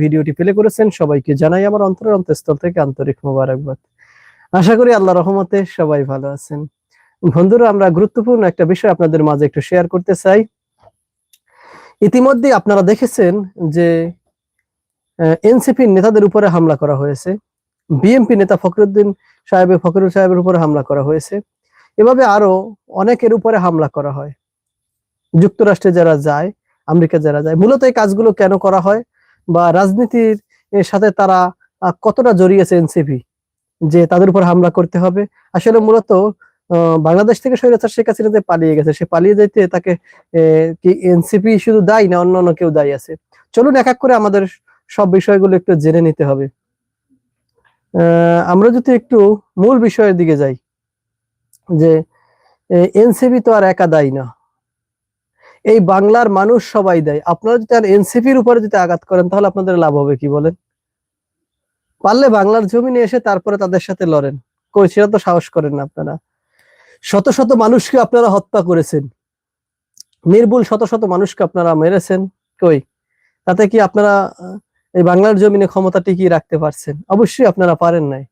ভিডিওটি প্লে করেছেন সবাইকে জানাই আমার অন্তরের অন্তঃস্থল থেকে আন্তরিক মোবারকবাদ। আশা করি আল্লাহ রহমতে সবাই ভালো আছেন। বন্ধুরা, আমরা গুরুত্বপূর্ণ একটা বিষয় আপনাদের মাঝে একটু শেয়ার করতে চাই। ইতিমধ্যে আপনারা দেখেছেন যে এনসিপি নেতাদের উপরে হামলা করা হয়েছে। বিএনপি নেতা ফখরুদ্দিন সাহেবের, ফখরুল সাহেবের উপরে হামলা করা হয়েছে। এভাবে আরও অনেকের উপরে হামলা করা হয়। যুক্তরাষ্ট্রে যারা যায়, আমেরিকা যারা যায়, মূলত এই কাজগুলো কেন করা হয়? বা রাজনীতির সাথে তারা কতটা জড়িয়েছে এনসিপি, যে তাদের উপর হামলা করতে হবে। আসলে মূলত বাংলাদেশ থেকে স্বৈরাচার শেখ হাসিনা পালিয়ে গেছে। সে পালিয়ে যেতে তাকে কি এনসিপি শুধু দায়ী না অন্য অন্য কেউ দায়ী আছে? চলুন এক এক করে আমাদের সব বিষয়গুলো একটু জেনে নিতে হবে। আমরা যদি একটু মূল বিষয়ের দিকে যাই, যে এনসিপি তো আর একা দায়ী না। এই বাংলার মানুষ সবাই দেয়। আপনারা যদি আর এনসিপির উপরে যদি আঘাত করেন, তাহলে আপনাদের লাভ হবে কি বলেন? পারলে বাংলার জমিনে এসে তারপরে তাদের সাথে লড়েন। কই, সেটা তো সাহস করেন না আপনারা। শত শত মানুষকে আপনারা হত্যা করেছেন। নির্ভুল শত শত মানুষকে আপনারা মেরেছেন। কই, তাতে কি আপনারা এই বাংলার জমিনে ক্ষমতা টিকিয়ে রাখতে পারছেন? অবশ্যই আপনারা পারেন নাই।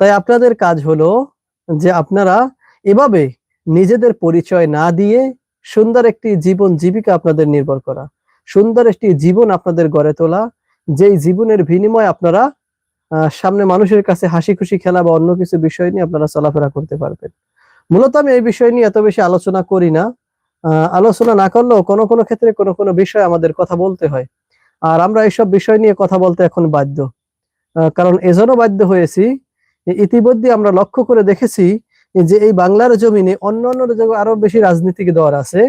তাই আপনাদের কাজ হলো যে আপনারা এভাবে নিজেদের পরিচয় না দিয়ে সুন্দর একটি জীবন জীবিকা আপনাদের নির্ভর করা। সুন্দর একটি জীবন আপনাদের গড়ে তোলা। যেই জীবনের বিনিময় আপনারা সামনে মানুষের কাছে হাসি খুশি খেলা বা অন্য কিছু বিষয় নিয়ে আপনারা চলাফেরা করতে পারবেন। মূলত আমি এই বিষয় নিয়ে এত বেশি আলোচনা করি না। আলোচনা না করলেও কোনো কোনো ক্ষেত্রে কোনো কোনো বিষয় আমাদের কথা বলতে হয়। আর আমরা এইসব বিষয় নিয়ে কথা বলতে এখন বাধ্য। কারণ এজন্য বাধ্য হয়েছি। ইতিমধ্যে আমরা লক্ষ্য করে দেখেছি যে এই বাংলার জমিনে অন্য অন্য আরও বেশি রাজনীতিক দল আছে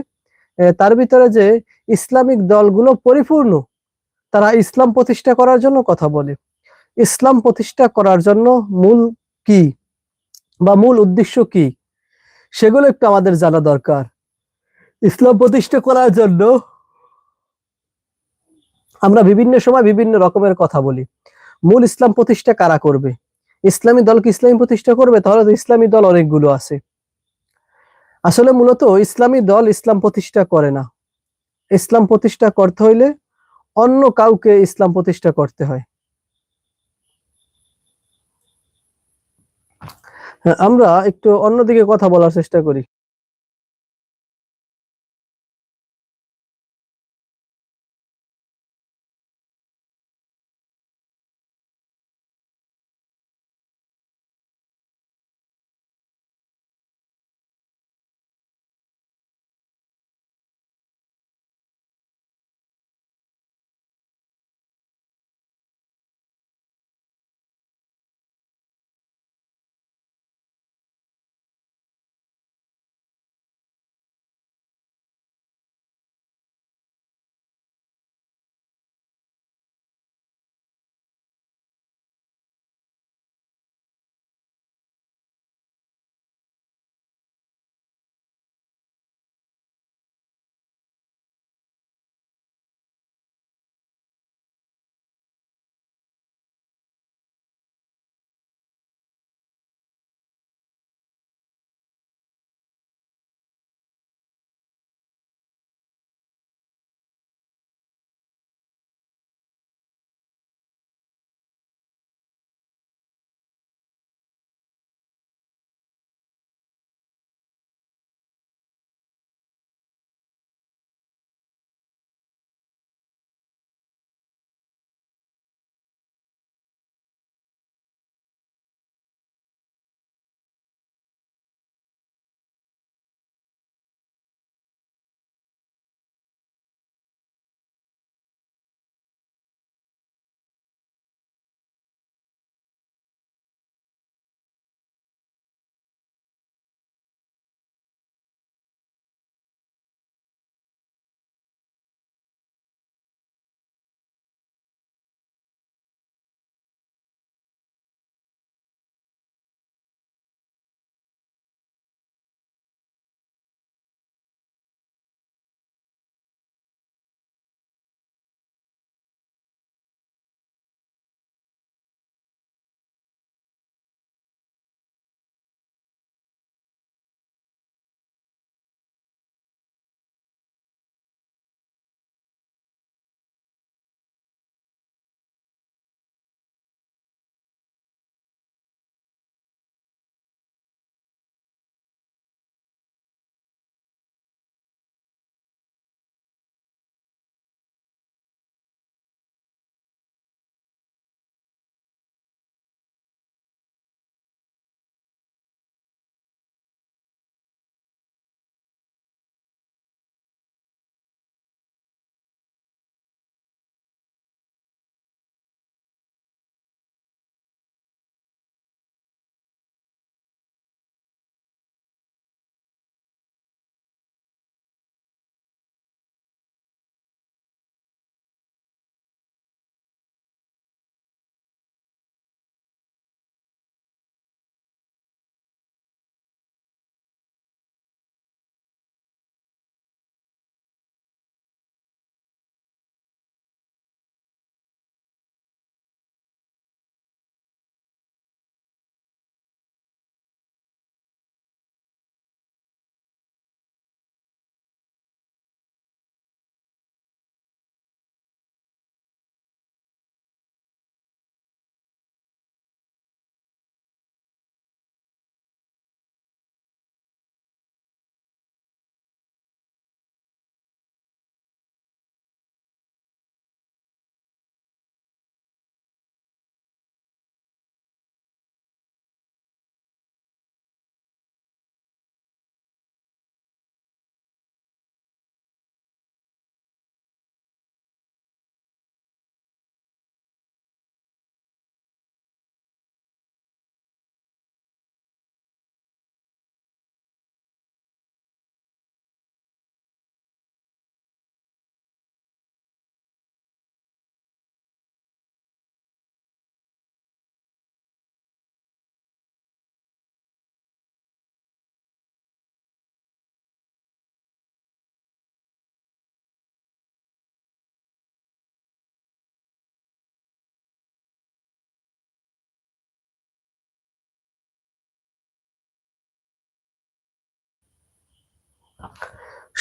তার ভিতরে যে ইসলামিক দলগুলো পরিপূর্ণ, তারা ইসলাম প্রতিষ্ঠা করার জন্য কথা বলে। ইসলাম প্রতিষ্ঠা করার জন্য মূল কি বা মূল উদ্দেশ্য কি, সেগুলো একটু আমাদের জানা দরকার। ইসলাম প্রতিষ্ঠা করার জন্য আমরা বিভিন্ন সময় বিভিন্ন রকমের কথা বলি। মূল ইসলাম প্রতিষ্ঠা কারা করবে? ইসলামী দল কি ইসলামী প্রতিষ্ঠা করবে? তাহলে তো ইসলামী দল অনেকগুলো আছে। আসলে মূলত ইসলামী দল ইসলাম প্রতিষ্ঠা করে না। ইসলাম প্রতিষ্ঠা করতে হইলে অন্য কাউকে ইসলাম প্রতিষ্ঠা করতে হয়। হ্যাঁ, আমরা একটু অন্যদিকে কথা বলার চেষ্টা করি।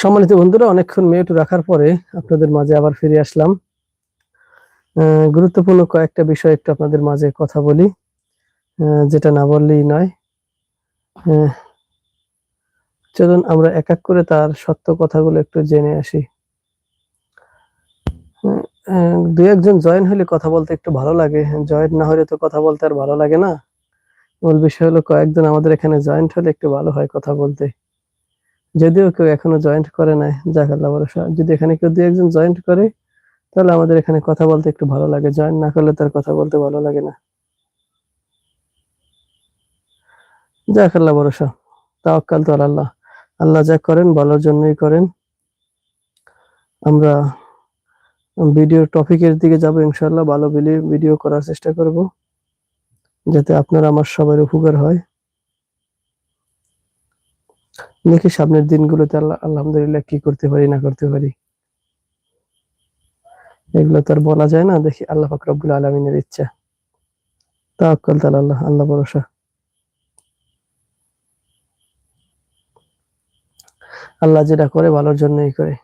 সম্মানিত বন্ধুরা, অনেকক্ষণ মিউট রাখার পরে আপনাদের মাঝে আবার ফিরে আসলাম। গুরুত্বপূর্ণ কয়েকটা বিষয় একটু আপনাদের মাঝে কথা বলি যেটা না বললেই নয়। চলুন আমরা এক এক করে তার সত্য কথাগুলো একটু জেনে আসি। দু একজন জয়েন হলে কথা বলতে একটু ভালো লাগে। জয়েন না হলে তো কথা বলতে আর ভালো লাগে না। মূল বিষয় হলো কয়েকজন আমাদের এখানে জয়েন্ট হলে একটু ভালো হয় কথা বলতে। যদিও কেউ এখনও জয়েন্ট করে নাই জাকাল্লা ভরসা। যদি এখানে কেউ দু একজন জয়েন্ট করে, তাহলে আমাদের এখানে কথা বলতে একটু ভালো লাগে। জয়েন না করলে তার কথা বলতে ভালো লাগে না। যাক আল্লাহ ভরসা। তাওয়াক্কাল তো আল্লাহ। আল্লাহ যা করেন ভালোর জন্যই করেন। আমরা ভিডিও টপিকের দিকে যাব ইনশাল্লাহ ভালো ভিডিও করার চেষ্টা করব। যাতে আপনার আমার সবার উপকার হয়। দেখি সামনের দিনগুলোতে আল্লাহ আলহামদুলিল্লাহ কি করতে পারি, না করতে পারি। এগুলো তো আর বলা যায় না, দেখি আল্লাহ ফাকরাবুল আলমিনের ইচ্ছা। তাওয়াক্কাল তাল আল্লাহ আল্লাহ ভরসা। আল্লাহ যেটা করে ভালোর জন্যই করে।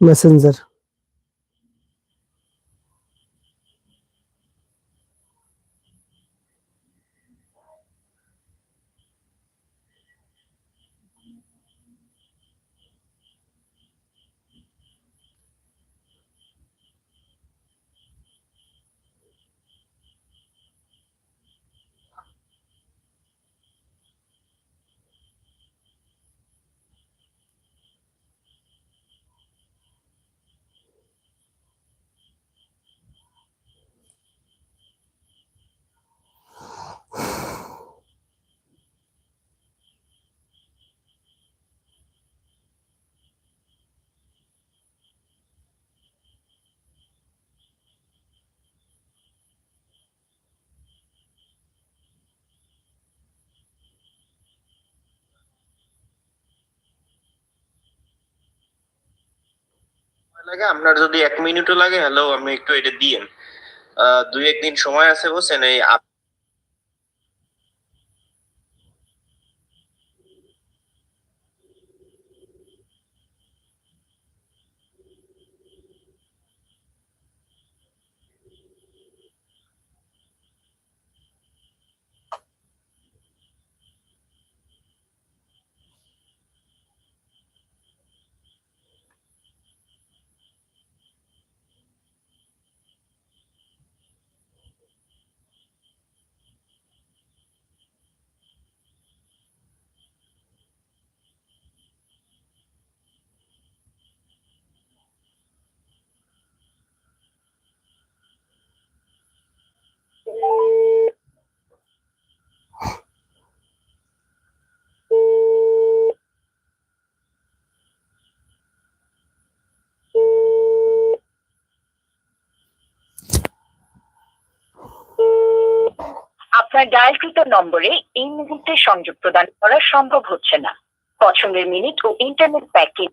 মেসেঞ্জার লাগে আপনার যদি এক মিনিটও লাগে হ্যালো আমি একটু এটা দিয়েন দুই একদিন সময় আছে বসেন এই আপনার ডায়ালকৃত নম্বরে এই মুহূর্তে সংযোগ প্রদান করা সম্ভব হচ্ছে না। পছন্দের মিনিট ও ইন্টারনেট প্যাকেজ